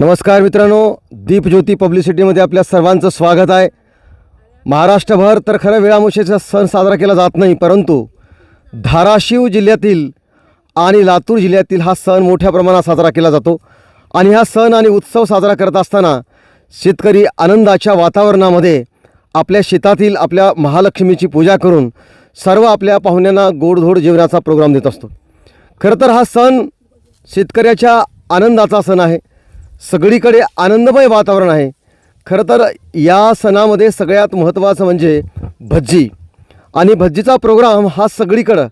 नमस्कार मित्रांनो दीपज्योती पब्लिसिटीमध्ये आपल्या सर्वांचं स्वागत आहे. महाराष्ट्रभर तर खरं वेळामुशेचा सण साजरा केला जात नाही परंतु धाराशिव जिल्ह्यातील आणि लातूर जिल्ह्यातील हा सण मोठ्या प्रमाणात साजरा केला जातो. आणि हा सण आणि उत्सव साजरा करत असताना शेतकरी आनंदाच्या वातावरणामध्ये आपल्या शेतातील आपल्या महालक्ष्मीची पूजा करून सर्व आपल्या पाहुण्यांना गोडधोड जेवणाचा प्रोग्राम देत असतो. खरं तर हा सण शेतकऱ्याच्या आनंदाचा सण आहे. सगळीकडे आनंदमय वातावरण आहे. खरं तर या सणामध्ये सगळ्यात महत्त्वाचं म्हणजे भज्जी. आणि भज्जीचा प्रोग्राम हा सगळीकडं.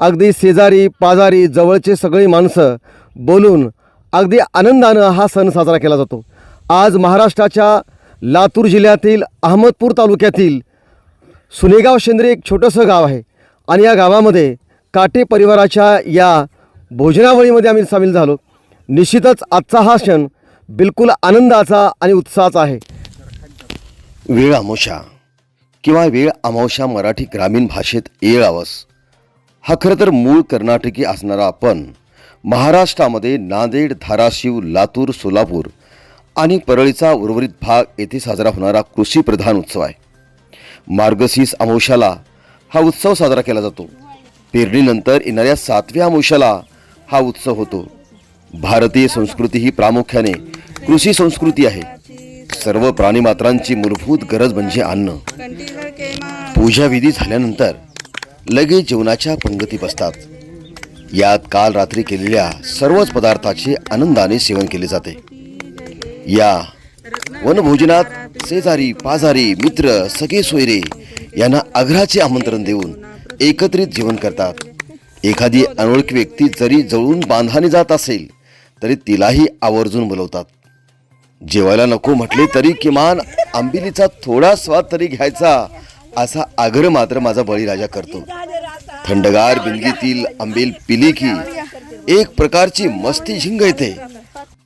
अगदी शेजारी पाजारी जवळचे सगळी माणसं बोलून अगदी आनंदानं हा सण साजरा केला जातो. आज महाराष्ट्राच्या लातूर जिल्ह्यातील अहमदपूर तालुक्यातील सुनेगाव शेंद्रे एक छोटंसं गाव आहे. आणि या गावामध्ये काटे परिवाराच्या या भोजनावळीमध्ये आम्ही सामील झालो. निश्चितच आजचा हा क्षण बिलकुल आनंदाचा आणि उत्साहाचा आहे. वेळ अमोशा किंवा वेळ अमावशा मराठी ग्रामीण भाषेत येळावस. हा खरं तर मूळ कर्नाटकी असणारा आपण महाराष्ट्रामध्ये नांदेड धाराशिव लातूर सोलापूर आणि परळीचा उर्वरित भाग येथे साजरा होणारा कृषीप्रधान उत्सव आहे. मार्गशीस अमावशाला हा उत्सव साजरा केला जातो. पेरणीनंतर येणाऱ्या सातव्या अमावशाला हा उत्सव होतो. भारतीय संस्कृती ही प्रामुख्याने कृषी संस्कृती आहे. सर्व प्राणीमात्रांची मूलभूत गरज म्हणजे अन्न. पूजाविधी झाल्यानंतर लगेच जेवणाच्या पंगती बसतात. यात काल रात्री केलेल्या सर्वच पदार्थाचे आनंदाने सेवन केले जाते. या वनभोजनात शेजारी पाजारी मित्र सगळे सोयरे यांना आग्रहाचे आमंत्रण देऊन एकत्रित जेवण करतात. एखादी अनोळखी व्यक्ती जरी जळून बांधाने जात असेल तरी तिलाही आवर्जून बोलवतात. जेवायला नको म्हटले तरी किमान आंबिलीचा थोडा स्वाद तरी घ्यायचा असा आग्रह मात्र माझा बळीराजा करतो. थंडगार बिंदगीतील आंबील पिली की एक प्रकारची मस्ती झिंग येते.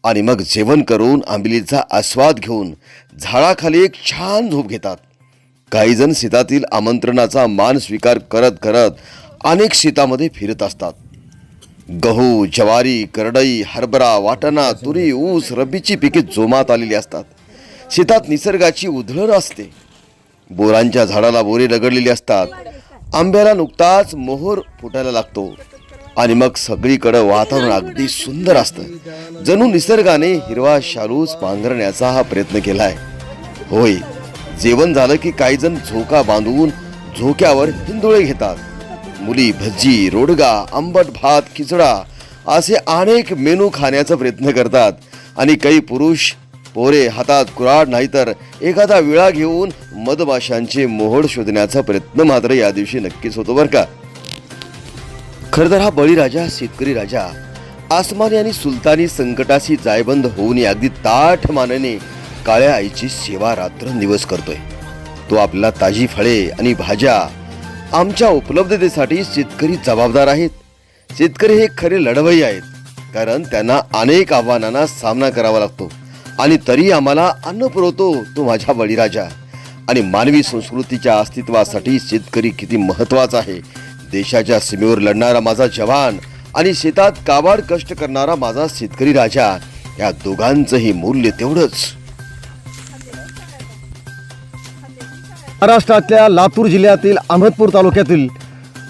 आणि मग जेवण करून आंबिलीचा आस्वाद घेऊन झाडाखाली एक छान झोप घेतात. काही जण शेतातील आमंत्रणाचा मान स्वीकार करत करत अनेक शेतामध्ये फिरत असतात. गहू ज्वारी करडई हरभरा वाटाणा तुरी ऊस रब्बीची पिके जोमात आलेली असतात. शेतात निसर्गाची उधळण असते. बोरांच्या झाडाला बोरे रगडलेली असतात. आंब्याला नुकताच मोहर फुटायला लागतो. आणि मग सगळीकडं वातावरण अगदी सुंदर असतं. जणू निसर्गाने हिरवा शालूस पांघरण्याचा हा प्रयत्न केलाय. होय जेवण झालं की काही जण झोका बांधून झोक्यावर हिंदुळे घेतात. मुली भज्जी रोडगा आंबट भात खिचडा असे अनेक मेनू खाण्याचा प्रयत्न करतात. आणि काही पुरुष पोरे हातात कुराड नाहीतर एखादा विळा घेऊन मधमाशांचे मोहड शोधण्याचा प्रयत्न मात्र या दिवशी नक्कीच होतो बरं का. खरं तर हा बळीराजा शेतकरी राजा आसमानी आणि सुलतानी संकटाशी जायबंद होऊन अगदी ताठ मानाने काळ्या आईची सेवा रात्रंदिवस करतोय. तो आपला ताजी फळे आणि भाज्या आमच्या उपलब्धतेसाठी शेतकरी जबाबदार आहेत. शेतकरी हे खरे लढवई आहेत. कारण त्यांना अनेक आव्हानांना सामना करावा लागतो. आणि तरी आम्हाला अन्न पुरवतो तो माझ्या बळीराजा. आणि मानवी संस्कृतीच्या अस्तित्वासाठी शेतकरी किती महत्त्वाचा आहे. देशाच्या सीमेवर लढणारा माझा जवान आणि शेतात काबाड कष्ट करणारा माझा शेतकरी राजा या दोघांचंही मूल्य तेवढंच. महाराष्ट्रातल्या लातूर जिल्ह्यातील अहमदपूर तालुक्यातील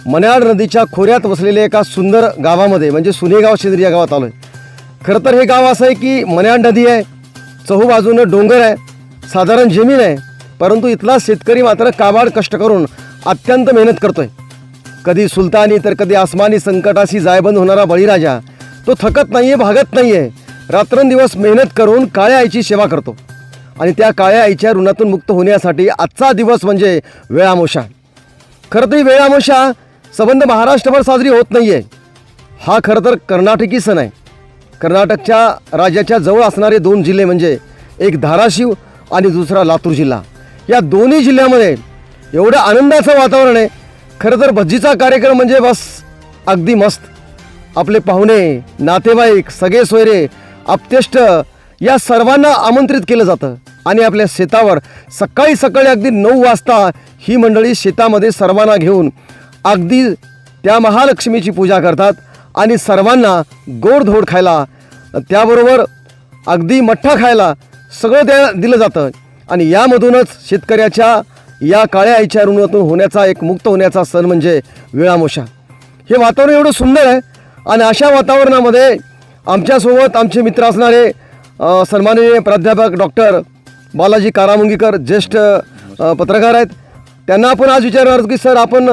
मन्याड नदीच्या खोऱ्यात वसलेल्या एका सुंदर गावामध्ये म्हणजे सुनेगाव शेंद्री या गावात आलो आहे खरं तर हे गाव असं आहे की मन्याड नदी आहे चहूबाजूनं डोंगर आहे साधारण जमीन आहे परंतु इथला शेतकरी मात्र काबाड कष्ट करून अत्यंत मेहनत करतो आहे कधी सुलतानी तर कधी आसमानी संकटाशी जायबंद होणारा बळीराजा तो थकत नाही आहे भागत नाही आहे रात्रंदिवस मेहनत करून काळ्या आईची सेवा करतो. आणि त्या काळ्या आईच्या ऋणातून मुक्त होण्यासाठी आजचा दिवस म्हणजे वेळामोशा. खरं तर वेळामोशा संबंध महाराष्ट्रभर साजरी होत नाही आहे हा खरं तर कर्नाटकी सण आहे. कर्नाटकच्या राज्याच्या जवळ असणारे दोन जिल्हे म्हणजे एक धाराशिव आणि दुसरा लातूर जिल्हा. या दोन्ही जिल्ह्यामध्ये एवढं आनंदाचं वातावरण आहे. खरं तर भज्जीचा कार्यक्रम म्हणजे बस अगदी मस्त. आपले पाहुणे नातेवाईक सगळे सोयरे आपतेष्ट या सर्वांना आमंत्रित केलं जातं. आणि आपल्या शेतावर सकाळी सकाळी अगदी नऊ वाजता ही मंडळी शेतामध्ये सर्वांना घेऊन अगदी त्या महालक्ष्मीची पूजा करतात आणि सर्वांना गोडधोड खायला त्याबरोबर अगदी मठ्ठा खायला सगळं त्या दिलं जातं. आणि यामधूनच शेतकऱ्याच्या या काळ्या आईच्या ऋणातून होण्याचा एक मुक्त होण्याचा सण म्हणजे विळामोशा. हे वातावरण एवढं सुंदर आहे आणि अशा वातावरणामध्ये आमच्यासोबत आमचे मित्र असणारे सन्माननीय प्राध्यापक डॉक्टर बालाजी कारामुंगीकर ज्येष्ठ पत्रकार आहेत. त्यांना आपण आज विचारणार आहोत की सर आपण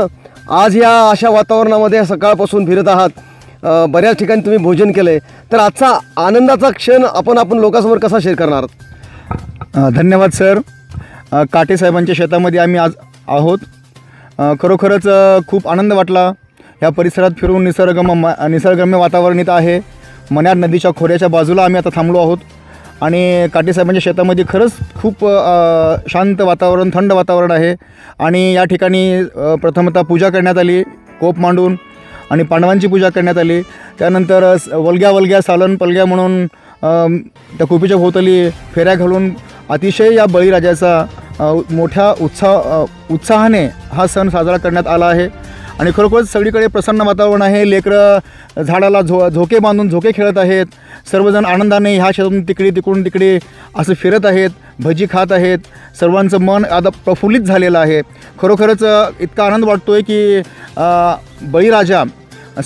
आज या अशा वातावरणामध्ये सकाळपासून फिरत आहात. बऱ्याच ठिकाणी तुम्ही भोजन केलं आहे तर आजचा आनंदाचा क्षण आपण आपण लोकांसमोर कसा शेअर करणार धन्यवाद सर. काटेसाहेबांच्या काटे साहेबांच्या शेतामध्ये आम्ही आज आहोत. खरोखरच खूप आनंद वाटला. या परिसरात फिरून निसर्गम निसर्गम्य वातावरण इथं आहे. मन्याड नदीच्या खोऱ्याच्या बाजूला आम्ही आता थांबलो आहोत. आणि काटेसाहेबांच्या शेतामध्ये खरंच खूप शांत वातावरण थंड वातावरण आहे. आणि या ठिकाणी प्रथमतः पूजा करण्यात आली कोप मांडून आणि पांडवांची पूजा करण्यात आली. त्यानंतर स- वलग्या वलग्या सालन पलग्या म्हणून त्या कुपीच्या भोवताली फेऱ्या घालून अतिशय या बळीराजाचा मोठ्या उत्साह उत्साहाने हा सण साजरा करण्यात आला आहे. आणि खरोखरच सगळीकडे प्रसन्न वातावरण आहे. लेकरं झाडाला झो झोके बांधून झोके खेळत आहेत. सर्वजण आनंदाने ह्या शेतातून तिकडे तिकडून तिकडे असं फिरत आहेत. भजी खात आहेत. सर्वांचं मन आता प्रफुल्लित झालेलं आहे. खरोखरच इतका आनंद वाटतो आहे की बळीराजा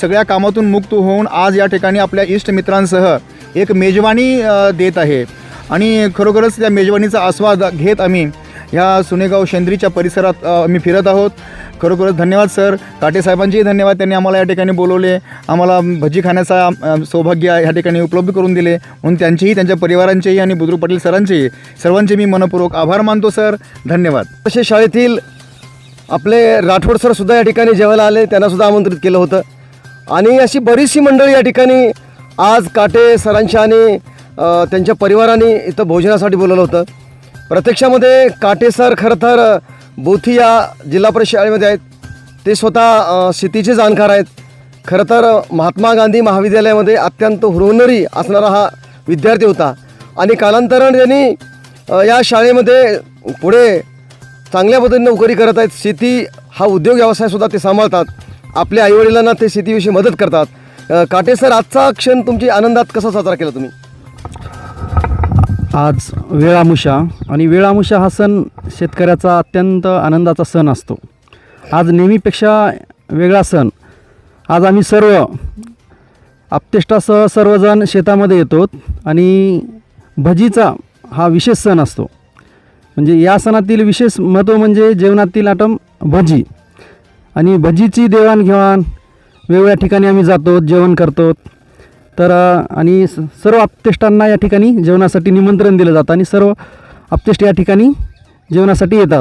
सगळ्या कामातून मुक्त होऊन आज या ठिकाणी आपल्या इष्ट मित्रांसह एक मेजवानी देत आहे. आणि खरोखरच त्या मेजवानीचा आस्वाद घेत आम्ही ह्या सुनेगाव शेंद्रीच्या परिसरात आम्ही फिरत आहोत. खरोखरच धन्यवाद सर. काटे साहेबांचेही धन्यवाद. त्यांनी आम्हाला या ठिकाणी बोलवले. आम्हाला भजी खाण्याचा सौभाग्य या ठिकाणी उपलब्ध करून दिले. म्हणून त्यांचेही त्यांच्या परिवारांचेही आणि बुद्रू पाटील सरांचेही सर्वांचे मी मनपूर्वक आभार मानतो सर. धन्यवाद. तसे शाळेतील आपले राठोड सरसुद्धा या ठिकाणी जेवायला आले. त्यांनासुद्धा आमंत्रित केलं होतं. आणि अशी बरीचशी मंडळी या ठिकाणी आज काटे सरांच्या आणि त्यांच्या परिवाराने इथं भोजनासाठी बोलवलं होतं. प्रत्यक्षामध्ये काटे सर खरं तर बोथी या जिल्हा परिषद शाळेमध्ये आहेत. ते स्वतः शेतीचे जाणकार आहेत. खरं तर महात्मा गांधी महाविद्यालयामध्ये अत्यंत हुरवणारी असणारा हा विद्यार्थी होता. आणि कालांतरण त्यांनी या शाळेमध्ये पुढे चांगल्या पद्धतीने नोकरी करत आहेत. शेती हा उद्योग व्यवसायसुद्धा ते सांभाळतात. आपल्या आईवडिलांना ते शेतीविषयी मदत करतात. अ, काटे सर आजचा क्षण तुमची आनंदात कसा साजरा केला तुम्ही? आज वेळामुषा आणि वेळामुषा हा सण शेतकऱ्याचा अत्यंत आनंदाचा सण असतो. आज नेहमीपेक्षा वेगळा सण. आज आम्ही सर्व आपतेष्टासह सर्वजण शेतामध्ये येतो आणि भजीचा हा विशेष सण असतो. म्हणजे या सणातील विशेष महत्त्व म्हणजे जेवणातील आटम भजी. आणि भजीची देवाणघेवाण वेगवेगळ्या ठिकाणी आम्ही जातो जेवण करतो. तर आणि स- सर्व आपतेष्टांना या ठिकाणी जेवणासाठी निमंत्रण दिलं जातं आणि सर्व आप्तेष्ट या ठिकाणी जेवणासाठी येतात.